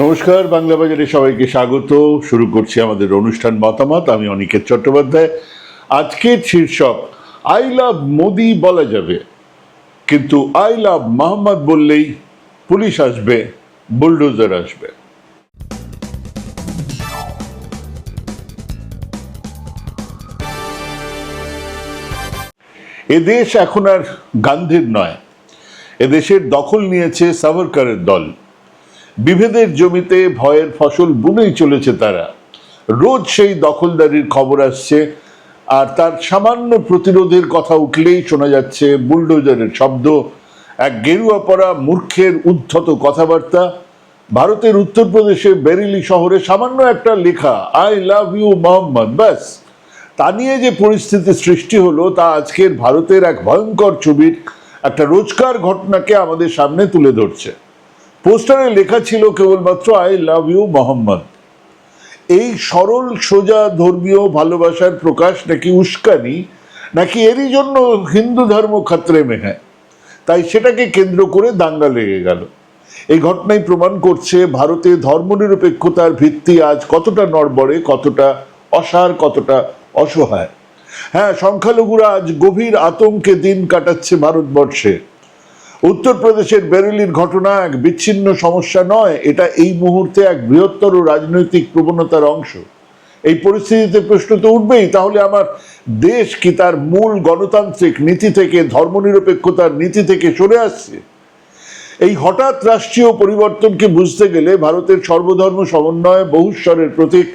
নমস্কার, বাংলা বাজারে সবাইকে স্বাগত। শুরু করছি আমাদের অনুষ্ঠান মতামত। আমি অনিকেত চট্টোপাধ্যায়। আজকের শীর্ষক, আই লাভ মোদি বলা যাবে। কিন্তু আই লাভ মোহাম্মদ বললেই পুলিশ আসবে, বুলডোজার আসবে। এ দেশ এখন আর গান্ধীর নয়। এদেশের দখল নিয়েছে সাভারকারের দল। বিভেদের জমিতে ভয়ের ফসল বুনেই চলেছে তারা। রোজ সেই দখলদারির খবর আসছে, আর তার সামান্য প্রতিরোধের কথা উঠলেই শোনা যাচ্ছে বুলডোজারের শব্দ। এক গেরুয়া পড়া মূর্খের উদ্ধত কথাবার্তা। ভারতের উত্তরপ্রদেশে বেরিলি শহরে সামান্য একটা লেখা, আই লাভ ইউ মোহাম্মদ ব্যাস। তা নিয়ে যে পরিস্থিতি সৃষ্টি হলো, তা আজকের ভারতের এক ভয়ঙ্কর ছবির একটা রোজকার ঘটনাকে আমাদের সামনে তুলে ধরছে। পোস্টারে লেখা ছিল কেবলমাত্র আই লাভ ইউ মোহাম্মদ। এই সরল, সোজা, ধর্মীয় ভালোবাসার প্রকাশ নাকি উস্কানি, নাকি এরই জন্য হিন্দু ধর্ম খাত্রে মে হ্যাঁ তাই সেটাকে কেন্দ্র করে দাঙ্গা লেগে গেল। এই ঘটনাই প্রমাণ করছে ভারতে ধর্মনিরপেক্ষতার ভিত্তি আজ কতটা নড়বড়ে, কতটা অসার, কতটা অসহায়। হ্যাঁ সংখ্যালঘুরা আজ গভীর আতঙ্কে দিন কাটাচ্ছে ভারতবর্ষে। উত্তরপ্রদেশের বেরেলির ঘটনা এক বিচ্ছিন্ন সমস্যা নয়, এটা এই মুহূর্তে এক বৃহত্তর রাজনৈতিক প্রবণতার অংশ। এই পরিস্থিতিতে প্রশ্ন তো উঠবেই, তাহলে আমার দেশ কি তার মূল গণতান্ত্রিক নীতি থেকে, ধর্মনিরপেক্ষতার নীতি থেকে সরে আসছে? এই হঠাৎ রাষ্ট্রীয় পরিবর্তনকে বুঝতে গেলে ভারতের সর্বধর্ম সমন্বয় বহুস্বরের প্রতীক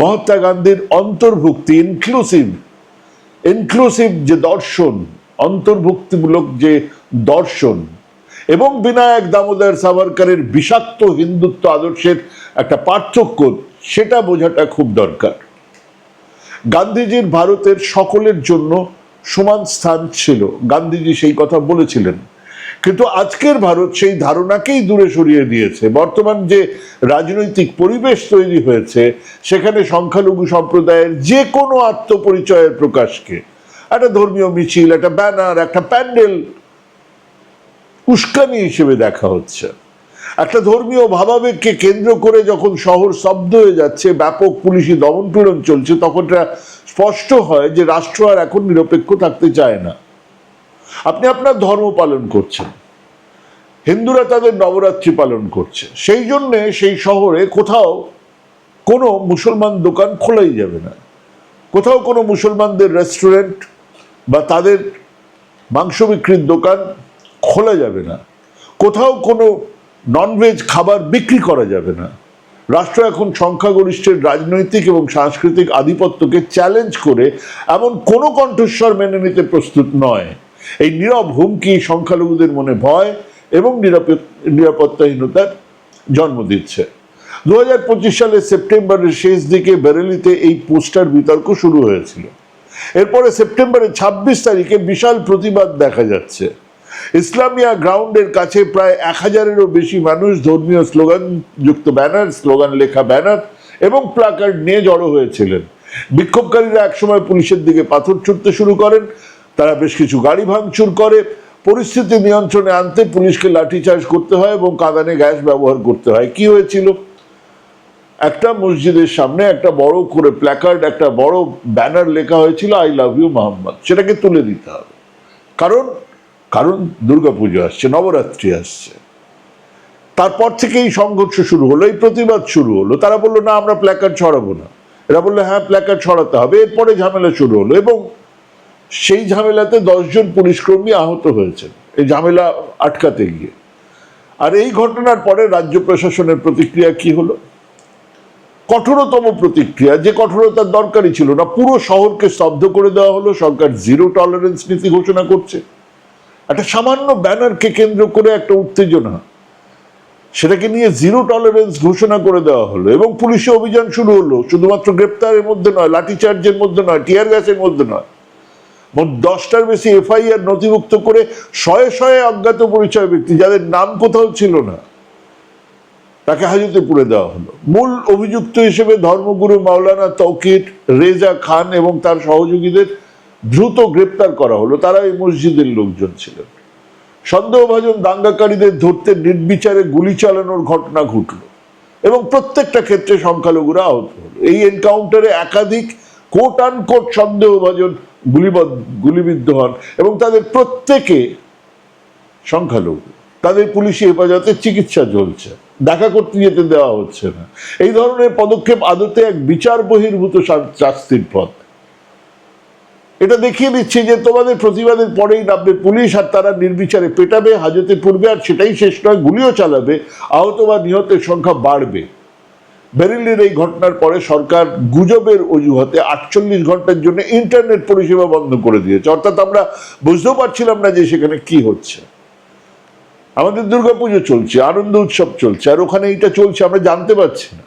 মহাত্মা গান্ধীর অন্তর্ভুক্তি ইনক্লুসিভ ইনক্লুসিভ যে দর্শন, অন্তর্ভুক্তিমূলক যে দর্শন এবং বিনায়ক দামোদর সাভারকারের বিষাক্ত হিন্দুত্ব আদর্শের একটা পার্থক্য, সেটা বোঝাটা খুব দরকার। গান্ধীজির ভারতের সকলের জন্য সমান স্থান ছিল, গান্ধীজি সেই কথা বলেছিলেন। কিন্তু আজকের ভারত সেই ধারণাকেই দূরে সরিয়ে দিয়েছে। বর্তমান যে রাজনৈতিক পরিবেশ তৈরি হয়েছে, সেখানে সংখ্যালঘু সম্প্রদায়ের যে কোনো আত্মপরিচয়ের প্রকাশকে, একটা ধর্মীয় মিছিল, একটা ব্যানার, একটা প্যান্ডেল উস্কানি হিসেবে দেখা হচ্ছে। একটা ধর্মীয় ভাবাবেগকে কেন্দ্র করে যখন শহর শব্দ হয়ে যাচ্ছে, ব্যাপক পুলিশি দমন পীড়ন চলছে, তখন স্পষ্ট হয় যে রাষ্ট্র আর এখন নিরপেক্ষ থাকতে চায় না। আপনি আপনার ধর্ম পালন করছেন। হিন্দুরা তাদের নবরাত্রি পালন করছে। সেই জন্যে সেই শহরে কোথাও কোনো মুসলমান দোকান খোলাই যাবে না। কোথাও কোনো মুসলমানদের রেস্টুরেন্ট বা তাদের মাংস বিক্রির দোকান খোলা যাবে না। কোথাও কোনো ননভেজ খাবার বিক্রি করা যাবে না। রাষ্ট্র এখন সংখ্যাগরিষ্ঠের রাজনৈতিক এবং সাংস্কৃতিক আধিপত্যকে চ্যালেঞ্জ করে এমন কোনো কণ্ঠস্বর মেনে নিতে প্রস্তুত নয়। এই নীরব হুমকি সংখ্যালঘুদের মনে ভয় এবং নিরাপত্তাহীনতার জন্ম দিচ্ছে। দু হাজার পঁচিশ সালের সেপ্টেম্বরের শেষ দিকে বেরেলিতে এই পোস্টার বিতর্ক শুরু হয়েছিল। এরপরে সেপ্টেম্বরের ছাব্বিশ তারিখে বিশাল প্রতিবাদ দেখা যাচ্ছে। ইসলামিয়া গ্রাউন্ডের কাছে প্রায় এক হাজারেরও বেশি মানুষ ধর্মীয় স্লোগান যুক্ত ব্যানার, স্লোগান লেখা ব্যানার এবং প্লাকার্ড নিয়ে জড়ো হয়েছিলেন। বিক্ষোভকারীরা একসময় পুলিশের দিকে পাথর ছুটতে শুরু করেন, তারা বেশ কিছু গাড়ি ভাঙচুর করে, পরিস্থিতি নিয়ন্ত্রণে আনতে পুলিশকে লাঠিচার্জ করতে হয় এবং কাঁদানে গ্যাস ব্যবহার করতে হয়। কি হয়েছিল? একটা মসজিদের সামনে একটা বড় করে প্ল্যাকার্ড একটা বড় ব্যানার লেখা হয়েছিল, আই লাভ ইউ মোহাম্মদ। সেটাকে তুলে দিতে হবে। কারণ কারণ দুর্গাপুজো আসছে, নবরাত্রি আসছে। তারপর থেকে এই সংঘর্ষ শুরু হলো, এই প্রতিবাদ শুরু হলো। তারা বলল, না, আমরা প্ল্যাকার্ড ছড়াবো না। এরা বলল হ্যাঁ প্ল্যাকার্ড ছড়াতে হবে। এরপরে ঝামেলা শুরু হলো এবং সেই ঝামেলাতে দশজন পুলিশকর্মী আহত হয়েছেন। এই ঝামেলা আটকাতে গিয়ে। আর এই ঘটনার পরে রাজ্য প্রশাসনের প্রতিক্রিয়া কি হলো? কঠোরতম প্রতিক্রিয়া, যে কঠোরতার দরকারই ছিল না। পুরো শহরকে স্তব্ধ করে দেওয়া হলো। সরকার জিরো টলারেন্স নীতি ঘোষণা করছে। একটা সামান্য ব্যানারকে কেন্দ্র করে একটা উত্তেজনা। সেটাকে নিয়ে জিরো টলারেন্স ঘোষণা করে দেওয়া হলো এবং পুলিশে অভিযান শুরু হলো। শুধুমাত্র গ্রেপ্তারের মধ্যে নয় লাঠিচার্জের মধ্যে নয়, টিয়ার গ্যাসের মধ্যে নয়। মোট দশটার বেশি এফআইআর নথিভুক্ত করে শয়ে শয়ে অজ্ঞাত পরিচয় ব্যক্তি যাদের নাম কোথাও ছিল না, তাকে হাজতে পুরে দেওয়া হলো। মূল অভিযুক্ত হিসেবে ধর্মগুরু মাওলানা তৌকির রেজা খান এবং তার সহযোগীদের দ্রুত গ্রেপ্তার করা হলো। তারা এই মসজিদের লোকজন ছিলেন। সন্দেহভাজন দাঙ্গাকারীদের ধরতে নির্বিচারে গুলি চালানোর ঘটনা ঘটল এবং প্রত্যেকটা ক্ষেত্রে সংখ্যালঘুরা আহত হলো। এই এনকাউন্টারে একাধিক কোট আন কোট সন্দেহভাজন গুলিবদ্ধ গুলিবিদ্ধ হন এবং তাদের প্রত্যেকে সংখ্যালঘু। তাদের পুলিশি হেফাজতে চিকিৎসা চলছে। দেখা করতে যেতে দেওয়া হচ্ছে না। এই ধরনের পদক্ষেপ আদতে এক বিচার বহির্ভূত শাস্তির পথ। এটা দেখিয়ে দিচ্ছে যে তোমাদের প্রতিবাদের পরেই নামবে পুলিশ আর তারা নির্বিচারে পেটাবে, হাজতে পূর্বে আর সেটাই শেষ নয়, গুলিও চালাবে, আহত বা নিহতের সংখ্যা বাড়বে। বেরিলির এই ঘটনার পরে সরকার গুজবের অজুহাতে আটচল্লিশ ঘণ্টার জন্য ইন্টারনেট পরিষেবা বন্ধ করে দিয়েছে। অর্থাৎ আমরা বুঝতেও পারছিলাম না যে সেখানে কি হচ্ছে। আমাদের দুর্গাপুজো চলছে, আনন্দ উৎসব চলছে, আর ওখানে এইটা চলছে, আমরা জানতে পারছি না।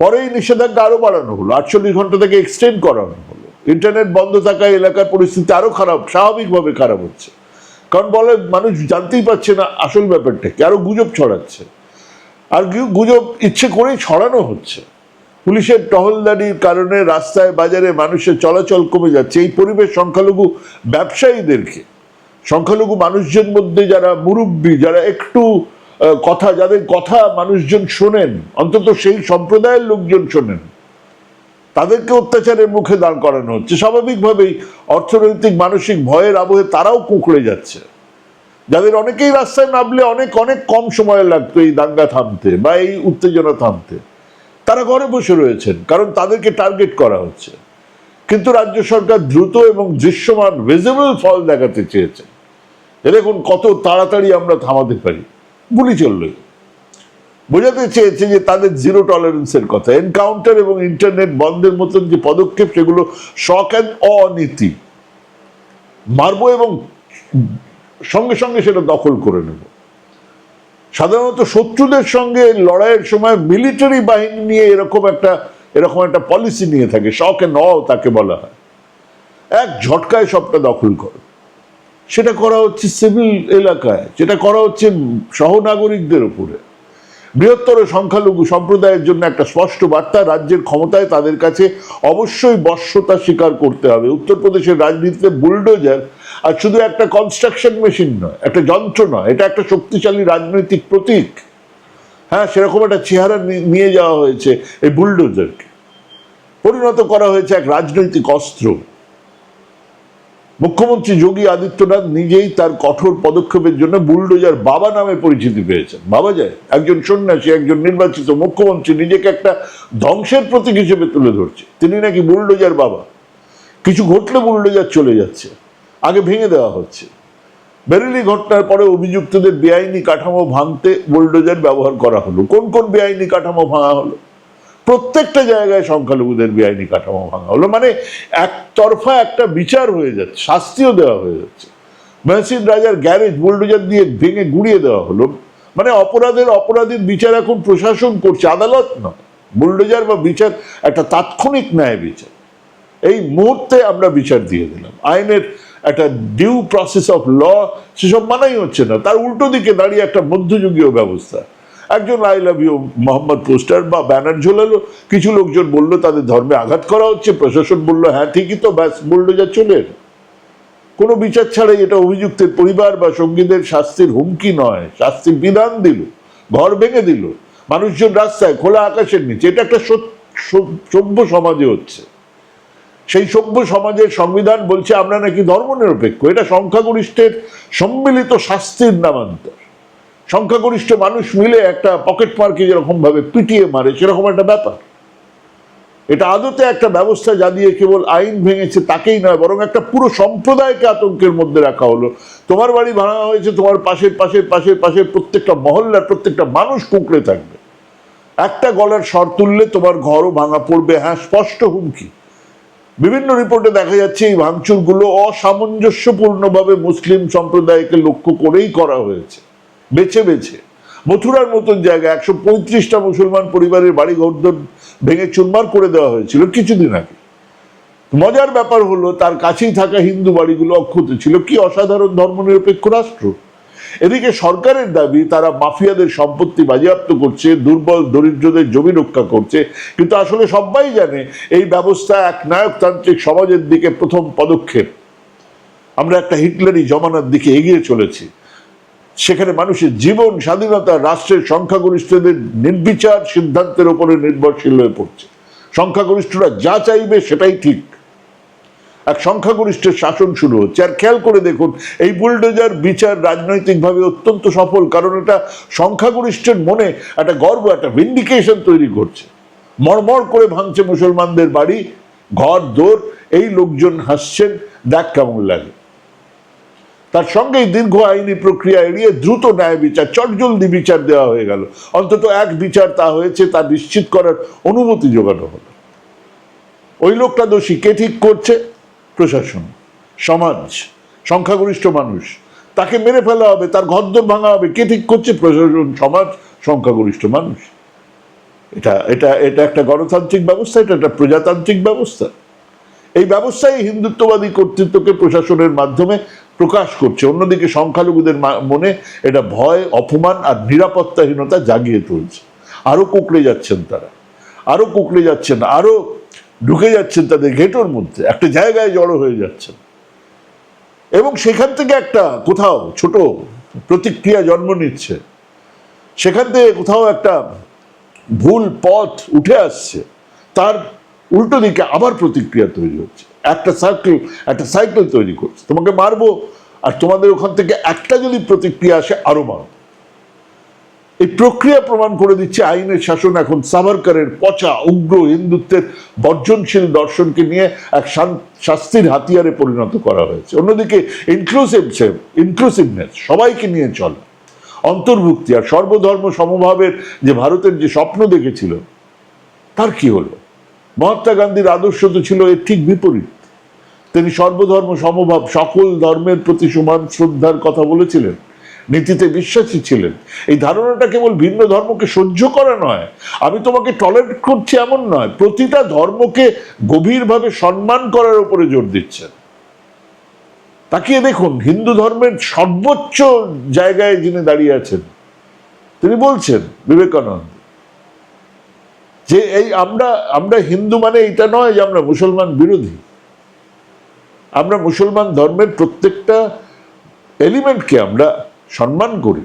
পরে এই নিষেধাজ্ঞা আরও বাড়ানো হলো, আটচল্লিশ ঘণ্টা থেকে এক্সটেন্ড করানো হলো। ইন্টারনেট বন্ধ থাকায় এলাকার পরিস্থিতি আরও খারাপ, স্বাভাবিকভাবে খারাপ হচ্ছে। কারণ বলে, মানুষ জানতেই পারছে না আসল ব্যাপারটা কি, আরও গুজব ছড়াচ্ছে। আর গুজব ইচ্ছে করেই ছড়ানো হচ্ছে। পুলিশের টহলদারির কারণে রাস্তায়, বাজারে মানুষের চলাচল কমে যাচ্ছে। এই পরিবেশ সংখ্যালঘু ব্যবসায়ীদেরকে, সংখ্যালঘু মানুষজন মধ্যে যারা মুরব্বী, যারা একটু কথা, যাদের কথা মানুষজন শোনেন, অন্তত সেই সম্প্রদায়ের লোকজন শোনেন। তাদেরকে অত্যাচারের মুখে দাঁড় করানো হচ্ছে। স্বাভাবিকভাবেই অর্থনৈতিক, মানসিক ভয়ের আবহে তারাও কুঁকড়ে যাচ্ছে। যাদের অনেকেই রাস্তায় নামলে অনেক অনেক কম সময় লাগতো এই দাঙ্গা থামতে বা এই উত্তেজনা থামতে। তারা ঘরে বসে রয়েছেন, কারণ তাদেরকে টার্গেট করা হচ্ছে। কিন্তু রাজ্য সরকার দ্রুত এবং দৃশ্যমান ভিজিবল ফল দেখাতে চেয়েছে। এ দেখুন কত তাড়াতাড়ি আমরা থামাতে পারি। গুলি চললই। বোঝাতে চেয়েছে যে তাদের জিরো টলারেন্সের কথা। এনকাউন্টার এবং ইন্টারনেট বন্ধের মতন যে পদক্ষেপ, সেগুলো শক অ্যান্ড অনীতি মারবো এবং সঙ্গে সঙ্গে সেটা দখল করে নেব। সাধারণত শত্রুদের সঙ্গে লড়াইয়ের সময় মিলিটারি বাহিনী নিয়ে এরকম একটা এরকম একটা পলিসি নিয়ে থাকে। শখ এ ন তাকে বলা হয়। এক ঝটকায় সবটা দখল করো। সেটা করা হচ্ছে সিভিল এলাকায়। যেটা করা হচ্ছে সহনাগরিকদের উপরে। বৃহত্তর সংখ্যালঘু সম্প্রদায়ের জন্য একটা স্পষ্ট বার্তা, রাজ্যের ক্ষমতায় তাদের কাছে অবশ্যই বশ্যতা স্বীকার করতে হবে। উত্তরপ্রদেশের রাজনীতিতে বুলডোজার আর শুধু একটা কনস্ট্রাকশন মেশিন নয়, একটা যন্ত্র নয়, এটা একটা শক্তিশালী রাজনৈতিক প্রতীক। হ্যাঁ সেরকম একটা চেহারা নিয়ে যাওয়া হয়েছে এই বুলডোজারকে। পরিণত করা হয়েছে এক রাজনৈতিক অস্ত্র। মুখ্যমন্ত্রী যোগী আদিত্যনাথ নিজেই তার কঠোর পদক্ষেপের জন্য বুলডোজার বাবা নামে পরিচিতি পেয়েছেন। বাবা যায়, একজন সন্ন্যাসী, একজন নির্বাচিত মুখ্যমন্ত্রী, নিজেকে একটা ধ্বংসের প্রতীক হিসেবে তুলে ধরছে। তিনি নাকি বুলডোজার বাবা। কিছু ঘটলে বুলডোজার চলে যাচ্ছে, আগে ভেঙে দেওয়া হচ্ছে। বেরেলি ঘটনার পরে অভিযুক্তদের বেআইনি কাঠামো ভাঙতে বুলডোজার ব্যবহার করা হলো। কোন কোন বেআইনি কাঠামো ভাঙা হলো? প্রত্যেকটা জায়গায় সংখ্যালঘুদের বেআইনি কাঠামো ভাঙা হলো। মানে একতরফা একটা বিচার হয়ে যাচ্ছে, শাস্তিও দেওয়া হয়ে যাচ্ছে। মেহসিন রাজার গ্যারেজ বুলডোজার দিয়ে ভেঙে গুড়িয়ে দেওয়া হলো। মানে অপরাধের অপরাধীর বিচার এখন প্রশাসন করছে, আদালত নয়। বুলডোজার বা বিচার একটা তাৎক্ষণিক ন্যায় বিচার। এই মুহূর্তে আমরা বিচার দিয়ে দিলাম। আইনের একটা ডিউ প্রসেস অফ ল সেসব মানাই হচ্ছে না। তার উল্টো দিকে দাঁড়িয়ে একটা মধ্যযুগীয় ব্যবস্থা। একজন I love you Mohammad poster বা ব্যানার ঝোলালো, কিছু লোকজন বলল, তাদের ধর্মে আঘাত করা হচ্ছে, প্রশাসন বলল হ্যাঁ ঠিকই তো, ব্যাস, বুলডোজার চলে কোনো বিচার ছাড়াই এটা অভিযুক্তের পরিবার বা সঙ্গীদের শাস্তির হুমকি নয়, শাস্তির বিধান দিল, ঘর ভেঙে দিল। মানুষজন রাস্তায়, খোলা আকাশের নিচে, এটা একটা সভ্য সমাজে হচ্ছে। সেই সভ্য সমাজের সংবিধান বলছে, আমরা নাকি ধর্মনিরপেক্ষ, এটা সংখ্যাগরিষ্ঠের সম্মিলিত শাস্তির নামান্তর। সংখ্যাগরিষ্ঠ মানুষ মিলে একটা পকেট মারকে যেরকম ভাবে পিটিয়ে মারে, সেরকম একটা ব্যাপার। এটা আদতে একটা ব্যবস্থা যা দিয়ে কেবল আইন ভেঙেছে তাকেই নয়, বরং একটা পুরো সম্প্রদায়কে আতঙ্কের মধ্যে রাখা হলো। তোমার বাড়ি ভাঙা হয়েছে, তোমার পাশের পাশের পাশের পাশের প্রত্যেকটা মহল্লার প্রত্যেকটা মানুষ কুঁকড়ে থাকবে। একটা গলার স্বর তুললে তোমার ঘরও ভাঙা পড়বে। হ্যাঁ স্পষ্ট হুমকি। বিভিন্ন রিপোর্টে দেখা যাচ্ছে এই ভাঙচুরগুলো অসামঞ্জস্যপূর্ণভাবে মুসলিম সম্প্রদায়কে লক্ষ্য করেই করা হয়েছে। বেছে বেছে। মথুরার মতন জায়গায় একশো পঁয়ত্রিশটা মুসলমান পরিবারের বাড়ি ঘরদোর ভেঙে চুরমার করে দেওয়া হয়েছিল কিছুদিন আগে। মজার ব্যাপার হলো, তার কাছেই থাকা হিন্দু বাড়িগুলো অক্ষত ছিল। কি অসাধারণ ধর্মনিরপেক্ষ রাষ্ট্র। এদিকে সরকারের দাবি, তারা মাফিয়াদের সম্পত্তি বাজেয়াপ্ত করছে, দুর্বল দরিদ্রদের জমি রক্ষা করছে। কিন্তু আসলে সবাই জানে, এই ব্যবস্থা এক নায়কতান্ত্রিক সমাজের দিকে প্রথম পদক্ষেপ। আমরা একটা হিটলারি জমানার দিকে এগিয়ে চলেছি। সেখানে মানুষের জীবন, স্বাধীনতা, রাষ্ট্রের সংখ্যাগরিষ্ঠদের নির্বিচার সিদ্ধান্তের উপরে নির্ভরশীল হয়ে পড়ছে। সংখ্যাগরিষ্ঠরা যা চাইবে সেটাই ঠিক। এক সংখ্যাগরিষ্ঠের শাসন শুরু হচ্ছে। আর খেয়াল করে দেখুন, এই বুলডোজার বিচার রাজনৈতিকভাবে অত্যন্ত সফল, কারণ এটা সংখ্যাগরিষ্ঠের মনে একটা গর্ব, একটা ভিন্ডিকেশন তৈরি করছে। মরমর করে ভাঙছে মুসলমানদের বাড়ি, ঘর, দোর, এই লোকজন হাসছেন, দেখ কেমন লাগে। তার সঙ্গেই দীর্ঘ আইনি প্রক্রিয়া এড়িয়ে দ্রুত ন্যায় বিচার চটজলদি বিচার দেওয়া হয়ে গেল। অন্তত এক বিচার তা হয়েছে, তা নিশ্চিত করার অনুমতি জোগানো হলো। ওই লোকটা দোষী, কে ঠিক করছে? প্রশাসন, সমাজ, সংখ্যাগরিষ্ঠ মানুষ। তাকে মেরে ফেলা হবে, তার ঘরদোর ভাঙা হবে, কে ঠিক করছে? প্রশাসন, সমাজ, সংখ্যাগরিষ্ঠ মানুষ। এটা এটা এটা একটা গণতান্ত্রিক ব্যবস্থা, এটা একটা প্রজাতান্ত্রিক ব্যবস্থা। এই ব্যবস্থায় হিন্দুত্ববাদী কর্তৃত্বকে প্রশাসনের মাধ্যমে প্রকাশ করছে। অন্যদিকে সংখ্যালঘুদের মনে এটা ভয়, অপমান আর নিরাপত্তাহীনতা জাগিয়ে তুলছে। আরও কুকড়ে যাচ্ছেন তারা। আরও কুকড়ে যাচ্ছেন, আরও ঢুকে যাচ্ছেন তাদের ঘেটোর মধ্যে। একটা জায়গায় জড়ো হয়ে যাচ্ছেন। এবং সেখান থেকে একটা কোথাও ছোট প্রতিক্রিয়া জন্ম নিচ্ছে। সেখান থেকে কোথাও একটা ভুল পথ উঠে আসছে। তার উল্টো দিকে আবার প্রতিক্রিয়া তৈরি হচ্ছে। একটা সাইকেল একটা সাইকেল তৈরি করছে। তোমাকে মারবো, আর তোমাদের ওখান থেকে একটা যদি প্রতিক্রিয়া আসে, আরও মারবো। এই প্রক্রিয়া প্রমাণ করে দিচ্ছে আইনের শাসন এখন সাভারকারের পচা, উগ্র হিন্দুত্বের বর্জনশীল দর্শনকে নিয়ে এক শাস্তির হাতিয়ারে পরিণত করা হয়েছে। অন্যদিকে ইনক্লুসিভ ইনক্লুসিভনেস সবাইকে নিয়ে চলে। অন্তর্ভুক্তি আর সর্বধর্ম সমভাবের যে ভারতের যে স্বপ্ন দেখেছিল, তার কি হলো? মহাত্মা গান্ধীর আদর্শ তো ছিল এর ঠিক বিপরীত। তিনি সর্বধর্ম, সমভাব, সকল ধর্মের প্রতি সমান শ্রদ্ধার কথা বলেছিলেন, নীতিতে বিশ্বাসী ছিলেন। এই ধারণাটা কেবল ভিন্ন ধর্মকে সহ্য করা নয়, আমি তোমাকে টলারেট করছি এমন নয়, প্রতিটা ধর্মকে গভীরভাবে সম্মান করার উপরে জোর দিচ্ছেন। তাকিয়ে দেখুন, হিন্দু ধর্মের সর্বোচ্চ জায়গায় যিনি দাঁড়িয়ে আছেন, তিনি বলছেন, বিবেকানন্দ যে এই আমরা আমরা হিন্দু মানে এটা নয় যে আমরা মুসলমান বিরোধী। আমরা মুসলমান ধর্মের প্রত্যেকটা এলিমেন্টকে আমরা সম্মান করি।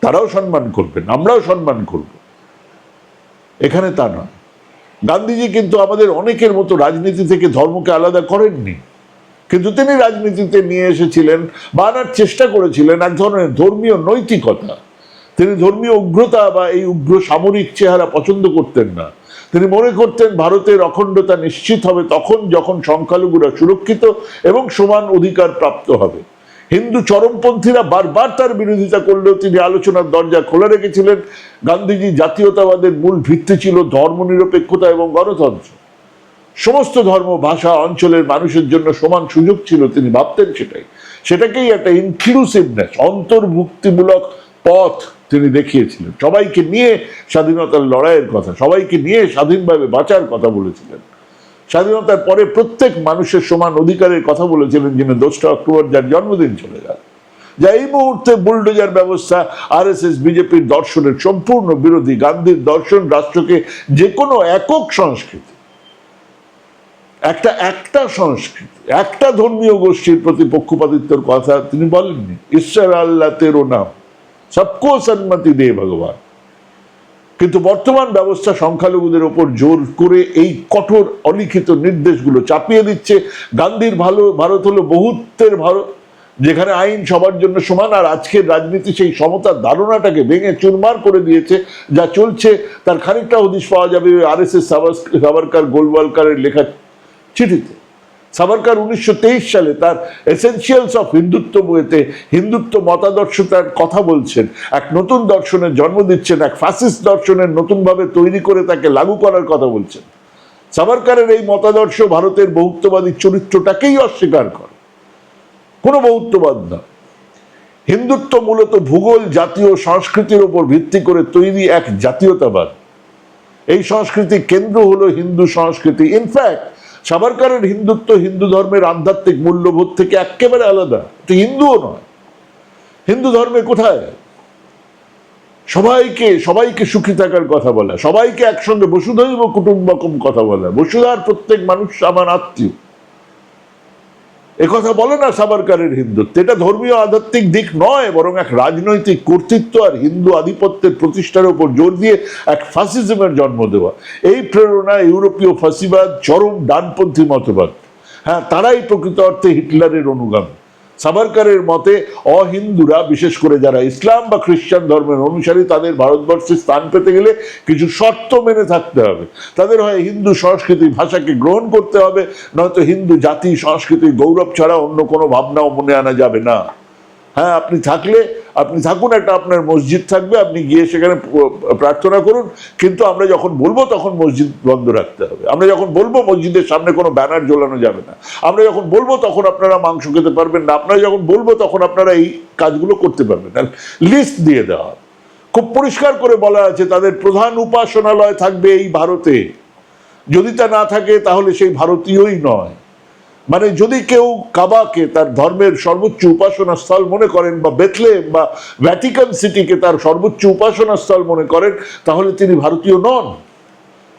তারাও সম্মান করবেন, আমরাও সম্মান করব। এখানে তা নয়। গান্ধীজি কিন্তু আমাদের অনেকের মতো রাজনীতি থেকে ধর্মকে আলাদা করেননি। কিন্তু তিনি রাজনীতিতে নিয়ে এসেছিলেন বা চেষ্টা করেছিলেন এক ধরনের ধর্মীয় নৈতিকতা। তিনি ধর্মীয় উগ্রতা বা এই উগ্র সামরিক চেহারা পছন্দ করতেন না। তিনি মনে করতেন ভারতের অখণ্ডতা নিশ্চিত হবে তখন যখন সংখ্যালঘুরা সুরক্ষিত এবং সমান অধিকার প্রাপ্ত হবে। হিন্দু চরমপন্থীরা বারবার তার বিরোধিতা করলেও তিনি আলোচনার দরজা খোলা রেখেছিলেন। গান্ধীজি জাতীয়তাবাদের মূল ভিত্তি ছিল ধর্মনিরপেক্ষতা এবং গণতন্ত্র। সমস্ত ধর্ম, ভাষা, অঞ্চলের মানুষের জন্য সমান সুযোগ ছিল, তিনি ভাবতেন সেটাই। সেটাকেই একটা ইনক্লুসিভনেস অন্তর্ভুক্তিমূলক পথ তিনি দেখিয়েছিলেন। সবাইকে নিয়ে স্বাধীনতার লড়াইয়ের কথা, সবাইকে নিয়ে স্বাধীনভাবে বাঁচার কথা বলেছিলেন। স্বাধীনতার পরে প্রত্যেক মানুষের সমান অধিকারের কথা বলেছিলেন যিনি দোসরা অক্টোবর, যার জন্মদিন চলে গেল যা এই মুহূর্তে বুলডোজার ব্যবস্থা, আরএসএস, বিজেপির দর্শনের সম্পূর্ণ বিরোধী গান্ধীর দর্শন রাষ্ট্রকে যে কোনো একক সংস্কৃতি, একটা একটা সংস্কৃতি, একটা ধর্মীয় গোষ্ঠীর প্রতি পক্ষপাতিত্বের কথা তিনি বলেননি। ঈশ্বর আল্লাহ তেরো নাম। সবকো সন্মতি দে ভগবান। কিন্তু বর্তমান ব্যবস্থা সংখ্যালঘুদের ওপর জোর করে এই কঠোর অলিখিত নির্দেশগুলো চাপিয়ে দিচ্ছে। গান্ধীর ভালো, ভারত হলো বহুত্বের ভারত, যেখানে আইন সবার জন্য সমান, আর আজকের রাজনীতি সেই সমতার ধারণাটাকে ভেঙে চুরমার করে দিয়েছে, যা চলছে। তার খানিকটা হদিশ পাওয়া যাবে আর এস এস সাভারকার গোলওয়ালকারের লেখা চিঠিতে। সাভারকার উনিশশো সালে তার এসেনশিয়ালস অফ হিন্দুত্ব বইতে হিন্দুত্ব মতাদর্শতার কথা বলছেন। এক নতুন দর্শনের জন্ম দিচ্ছেন, এক ফ্যাসিস্ট দর্শনের নতুনভাবে তৈরি করে তাকে লাগু করার কথা বলছেন। সাভারকারের এই মতাদর্শ ভারতের বহুত্ববাদী চরিত্রটাকেই অস্বীকার করে। কোনো বহুত্ববাদ না। হিন্দুত্ব মূলত ভূগোল, জাতীয়, সংস্কৃতির উপর ভিত্তি করে তৈরি এক জাতীয়তাবাদ। এই সংস্কৃতি কেন্দ্র হলো হিন্দু সংস্কৃতি। ইনফ্যাক্ট সাভারকারের হিন্দুত্ব হিন্দু ধর্মের আধ্যাত্মিক মূল্যবোধ থেকে একেবারে আলাদা। হিন্দুও নয়। হিন্দু ধর্মে কোথায়? সবাইকে সবাইকে সুখী থাকার কথা বলা। সবাইকে একসঙ্গে বসুধৈব কুটুম্বকম কথা বলা। বসুধার প্রত্যেক মানুষ আমার আত্মীয়। একথা বলে না সাবারকারের হিন্দুত্ব। এটা ধর্মীয় আধ্যাত্মিক দিক নয়, বরং এক রাজনৈতিক কর্তৃত্ব আর হিন্দু আধিপত্যের প্রতিষ্ঠার উপর জোর দিয়ে এক ফাসিজমের জন্ম দেওয়া। এই প্রেরণা ইউরোপীয় ফাসিবাদ, চরম ডানপন্থী মতবাদ। হ্যাঁ তারাই প্রকৃত অর্থে হিটলারের অনুগামী। সাবারকারের মতে অহিন্দুরা, বিশেষ করে যারা ইসলাম বা খ্রিস্টান ধর্মের অনুসারী, তাদের ভারতবর্ষে স্থান পেতে গেলে কিছু শর্ত মেনে থাকতে হবে। তাদের হয় হিন্দু সংস্কৃতি ভাষাকে গ্রহণ করতে হবে, নয়তো হিন্দু জাতি সংস্কৃতি গৌরব ছাড়া অন্য কোনো ভাবনাও মনে আনা যাবে না। হ্যাঁ আপনি থাকলে, আপনি থাকুন, একটা আপনার মসজিদ থাকবে, আপনি গিয়ে সেখানে প্রার্থনা করুন, কিন্তু আমরা যখন বলব তখন মসজিদ বন্ধ রাখতে হবে। আমরা যখন বলব মসজিদের সামনে কোনো ব্যানার ঝোলানো যাবে না। আমরা যখন বলব তখন আপনারা মাংস খেতে পারবেন না। আপনারা যখন বলব তখন আপনারা এই কাজগুলো করতে পারবেন না। লিস্ট দিয়ে দেওয়া। খুব পরিষ্কার করে বলা আছে, তাদের প্রধান উপাসনালয় থাকবে এই ভারতে। যদি তা না থাকে তাহলে সেই ভারতীয়ই নয়। মানে যদি কেউ কাবাকে তার ধর্মের সর্বোচ্চ উপাসনা স্থল মনে করেন বা বেথলেম বা ভ্যাটিকান সিটিকে তার সর্বোচ্চ উপাসনা স্থল মনে করেন, তাহলে তিনি ভারতীয় নন।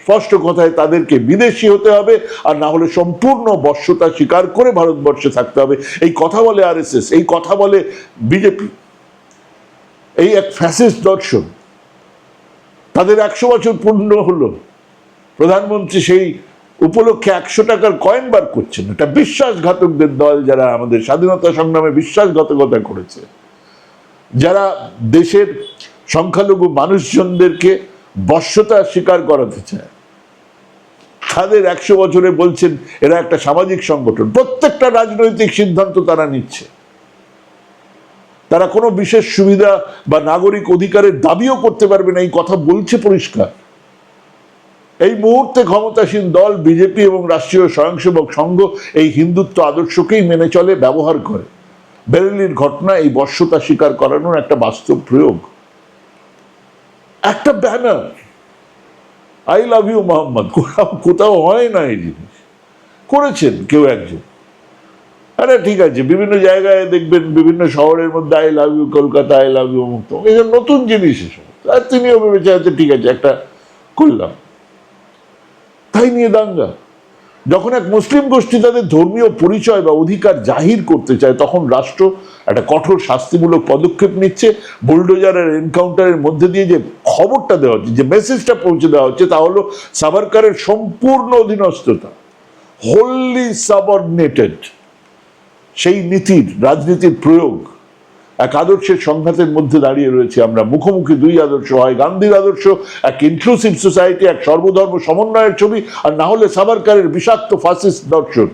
স্পষ্ট কথায় তাদেরকে বিদেশি হতে হবে আর না হলে সম্পূর্ণ বর্ষতা স্বীকার করে ভারতবর্ষে থাকতে হবে। এই কথা বলে আরএসএস, এই কথা বলে বিজেপি। এই এক ফ্যাসিস্ট দর্শন। তাদের একশো বছর পূর্ণ হলো। প্রধানমন্ত্রী সেই উপলক্ষে একশো টাকার কয়েন বার করছেন। এটা বিশ্বাসঘাতকদের দল যারা আমাদের স্বাধীনতা সংগ্রামে বিশ্বাসঘাতকতা করেছে। যারা দেশের সংখ্যালঘু মানুষজনদেরকে বশ্যতা স্বীকার করাতে চায়। তাদের একশো বছরে বলছেন, এরা একটা সামাজিক সংগঠন। প্রত্যেকটা রাজনৈতিক সিদ্ধান্ত তারা নিচ্ছে। তারা কোনো বিশেষ সুবিধা বা নাগরিক অধিকারের দাবিও করতে পারবে না। এই কথা বলছে পরিষ্কার। এই মুহূর্তে ক্ষমতাসীন দল, বিজেপি এবং রাষ্ট্রীয় স্বয়ংসেবক সংঘ এই হিন্দুত্ব আদর্শকেই মেনে চলে, ব্যবহার করে। বেরেলির ঘটনা এই বর্ষতা স্বীকার করানোর একটা বাস্তব প্রয়োগ। একটা banner, I love you Mohammad কোথাও কোথাও হয় না এই জিনিস। করেছেন কেউ একজন। আরে ঠিক আছে, বিভিন্ন জায়গায় দেখবেন, বিভিন্ন শহরের মধ্যে, I love you Kolkata I love you মুক্ত এসব নতুন জিনিস এসব। আর তিনিও ভেবেছে ঠিক আছে, একটা করলাম তাই নিয়ে দাঙ্গা। যখন এক মুসলিম গোষ্ঠী তাদের ধর্মীয় পরিচয় বা অধিকার জাহির করতে চায়, তখন রাষ্ট্র একটা কঠোর শাস্তিমূলক পদক্ষেপ নিচ্ছে। বুলডোজারের এনকাউন্টারের মধ্যে দিয়ে যে খবরটা দেওয়া হচ্ছে, যে মেসেজটা পৌঁছে দেওয়া হচ্ছে, তা হলো সাভারকারের সম্পূর্ণ অধীনস্থতা হোললি সাবঅর্ডিনেটেড সেই নীতির, রাজনীতির প্রয়োগ। এক আদর্শের সংঘাতের মধ্যে দাঁড়িয়ে রয়েছে আমরা। মুখোমুখি দুই আদর্শ হয়। গান্ধীর আদর্শ, এক ইনক্লুসিভ সোসাইটি এক সর্বধর্ম সমন্বয়ের ছবি, আর না হলে সাবারকারের বিষাক্ত ফাসিস্ট দর্শন।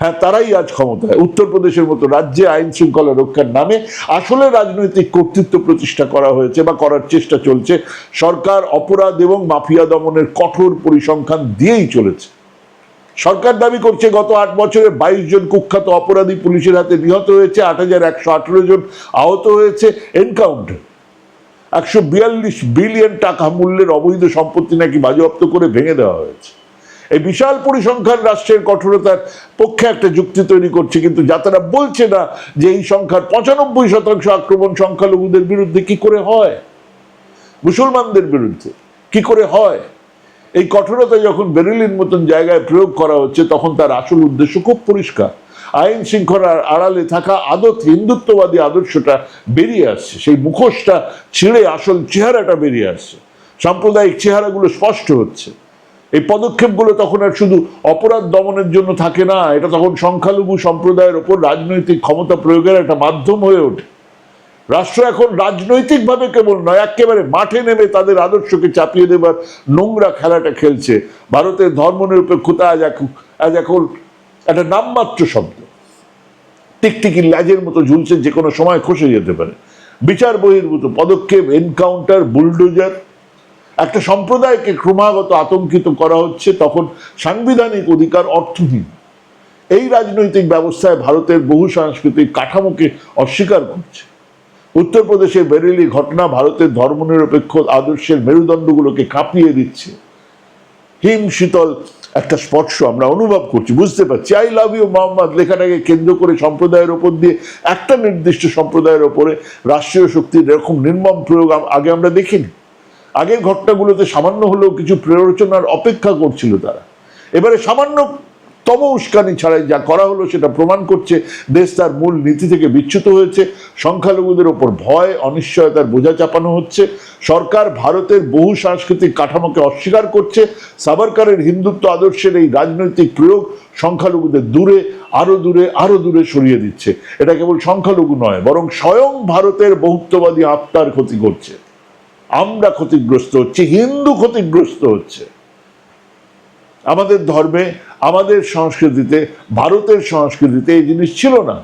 হ্যাঁ তারাই আজ ক্ষমতায়। উত্তরপ্রদেশের মতো রাজ্যে আইন শৃঙ্খলা রক্ষার নামে আসলে রাজনৈতিক কর্তৃত্ব প্রতিষ্ঠা করা হয়েছে বা করার চেষ্টা চলছে। সরকার, অপরাধ এবং মাফিয়া দমনের কঠোর পরিসংখ্যান দিয়েই চলেছে। সরকার দাবি করছে গত আট বছরে বাইশ জন কুখ্যাত অপরাধী পুলিশের হাতে নিহত হয়েছে, আট হাজার একশো আঠেরো জন আহত হয়েছে। এনকাউন্টার। একশো বিয়াল্লিশ বিলিয়ন টাকা মূল্যের অবৈধ সম্পত্তি নাকি বাজেয়াপ্ত করে ভেঙে দেওয়া হয়েছে। এই বিশাল পরিসংখ্যান রাষ্ট্রের কঠোরতার পক্ষে একটা যুক্তি তৈরি করছে, কিন্তু যা তারা বলছে না যে এই সংখ্যার পঁচানব্বই শতাংশ আক্রমণ সংখ্যালঘুদের বিরুদ্ধে কি করে হয়? মুসলমানদের বিরুদ্ধে কি করে হয়? এই কঠোরতা যখন বেরেলিন মতন জায়গায় প্রয়োগ করা হচ্ছে, তখন তার আসল উদ্দেশ্য খুব পরিষ্কার। আইন শৃঙ্খলার আড়ালে থাকা আদত, হিন্দুত্ববাদী আদর্শটা বেরিয়ে আসছে। সেই মুখোশটা ছিঁড়ে, আসল চেহারাটা বেরিয়ে আসছে। সাম্প্রদায়িক চেহারাগুলো স্পষ্ট হচ্ছে। এই পদক্ষেপগুলো তখন আর শুধু অপরাধ দমনের জন্য থাকে না, এটা তখন সংখ্যালঘু সম্প্রদায়ের ওপর রাজনৈতিক ক্ষমতা প্রয়োগের একটা মাধ্যম হয়ে ওঠে। রাষ্ট্র এখন রাজনৈতিকভাবে কেবল নয়, একেবারে মাঠে নেমে তাদের আদর্শকে চাপিয়ে দেবার নোংরা খেলাটা খেলছে। ভারতের ধর্মনিরপেক্ষতা আজ এখন আজ এখন একটা নামমাত্র শব্দ। টিকটিকি ল্যাজের মতো ঝুলছে যে কোনো সময় খসে যেতে পারে। বিচার বহির্ভূত পদক্ষেপ এনকাউন্টার বুলডোজার একটা সম্প্রদায়কে ক্রমাগত আতঙ্কিত করা হচ্ছে, তখন সাংবিধানিক অধিকার অর্থহীন। এই রাজনৈতিক ব্যবস্থায় ভারতের বহু সাংস্কৃতিক কাঠামোকে অস্বীকার করছে। উত্তরপ্রদেশের বেরেলি ঘটনা ভারতের ধর্মনিরপেক্ষ আদর্শের মেরুদণ্ডগুলোকে কাঁপিয়ে দিচ্ছে। হিম শীতল একটা স্পর্শ আমরা অনুভব করছি, বুঝতে পারছি। আই লাভ ইউ মোহাম্মদ লেখাটাকে কেন্দ্র করে সম্প্রদায়ের ওপর দিয়ে একটা নির্দিষ্ট সম্প্রদায়ের ওপরে রাষ্ট্রীয় শক্তির এরকম নির্মম প্রয়োগ আগে আমরা দেখিনি। আগের ঘটনাগুলোতে সামান্য হলেও কিছু প্ররোচনার অপেক্ষা করছিল তারা। এবারে সামান্য তম উস্কানি ছাড়াই যা করা হলো সেটা প্রমাণ করছে, দেশ তার মূল নীতি থেকে বিচ্যুত হয়েছে। সংখ্যালঘুদের ওপর ভয়, অনিশ্চয়তার বোঝা চাপানো হচ্ছে। সরকার ভারতের বহু সাংস্কৃতিক কাঠামোকে অস্বীকার করছে। সাভারকারের হিন্দুত্ব আদর্শের এই রাজনৈতিক প্রয়োগ সংখ্যালঘুদের দূরে, আরও দূরে আরও দূরে সরিয়ে দিচ্ছে। এটা কেবল সংখ্যালঘু নয়, বরং স্বয়ং ভারতের বহুত্ববাদী আত্মার ক্ষতি করছে। আমরা ক্ষতিগ্রস্ত হচ্ছি, হিন্দু ক্ষতিগ্রস্ত হচ্ছে। আমাদের ধর্মে, আমাদের সংস্কৃতিতে, ভারতের সংস্কৃতিতে এই জিনিস ছিল না।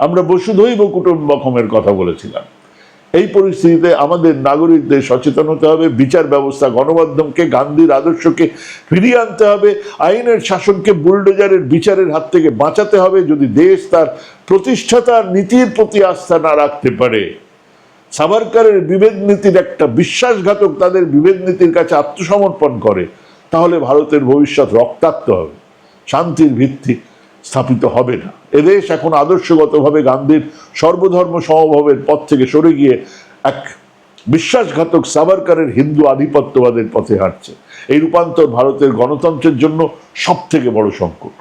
আমরা বসুধৈব কুটুম্বকমের কথা বলেছিলাম। এই পরিস্থিতিতে আমাদের নাগরিকদের সচেতন হতে হবে, বিচার ব্যবস্থা, গণমাধ্যমকে, গান্ধীর আদর্শকে ফিরিয়ে আনতে হবে, আইনের শাসনকে বুলডোজারের বিচারের হাত থেকে বাঁচাতে হবে, যদি দেশ তার প্রতিষ্ঠাতার নীতির প্রতি আস্থা না রাখতে পারে। সাভারকারের বিভেদ নীতির একটা বিশ্বাসঘাতক তাদের বিভেদ নীতির কাছে আত্মসমর্পণ করে। তাহলে ভারতের ভবিষ্যৎ রক্তাক্ত হবে। শান্তির ভিত্তি স্থাপিত হবে না। এদেশ এখন আদর্শগতভাবে গান্ধীর সর্বধর্ম সমভাবের পথ থেকে সরে গিয়ে এক বিশ্বাসঘাতক সাভারকারের হিন্দু আধিপত্যবাদের পথে হাঁটছে। এই রূপান্তর ভারতের গণতন্ত্রের জন্য সব থেকে বড় সংকট।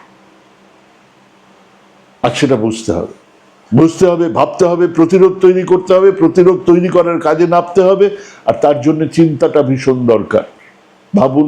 আর সেটা বুঝতে হবে। বুঝতে হবে, ভাবতে হবে, প্রতিরোধ তৈরি করতে হবে, প্রতিরোধ তৈরি করার কাজে নামতে হবে, আর তার জন্য চিন্তাটা ভীষণ দরকার। ভাবুন